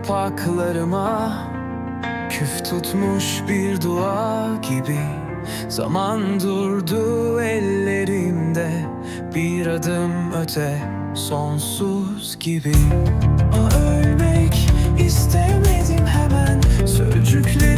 kapaklarıma Küf tutmuş bir dua gibi. Zaman durdu ellerimde Bir adım öte sonsuz gibi. Ölmek istemedim hemen Sözcükle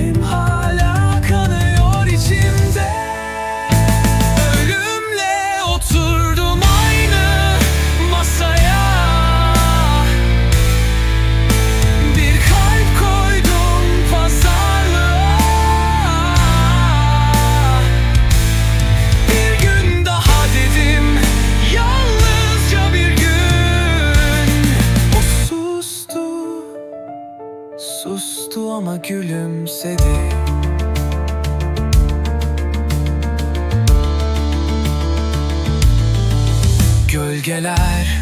Ama gülümsedi. Gölgeler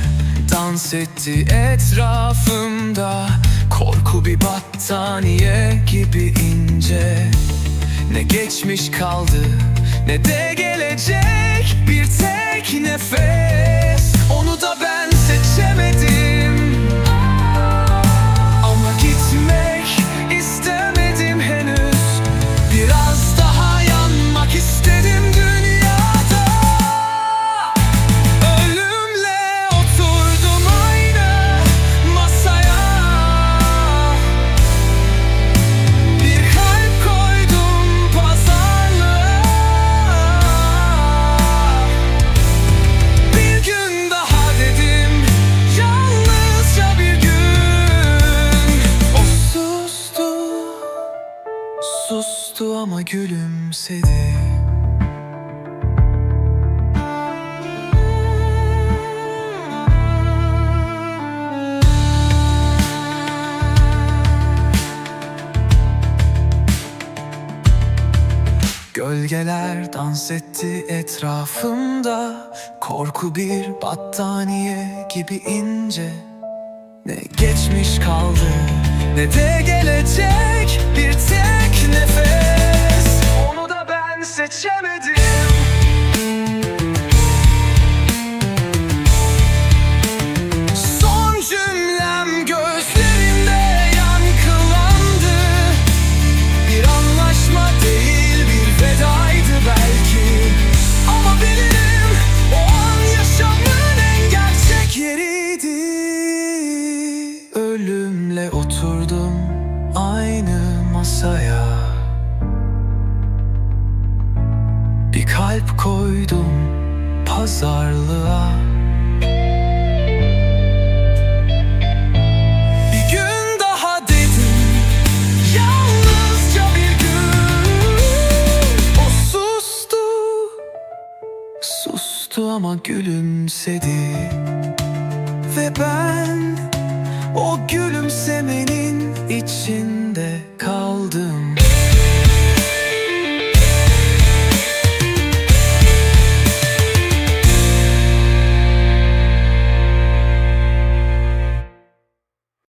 dans etti etrafımda. Korku bir battaniye gibi ince. Ne geçmiş kaldı ne de gelecek. Bir tek nefes Sustu ama gülümsedi. Gölgeler dans etti etrafımda. Korku bir battaniye gibi ince. Ne geçmiş kaldı ne de gelecek ben seçemedim Son cümlem gözlerimde yankılandı. Bir anlaşma değil bir vedaydı belki. Ama bilirim o an yaşamın en gerçek yeriydi. Ölümle oturdum aynı masaya kalp koydum pazarlığa. Bir gün daha dedim Yalnızca bir gün. O sustu Sustu ama gülümsedi. Ve ben O gülümsemenin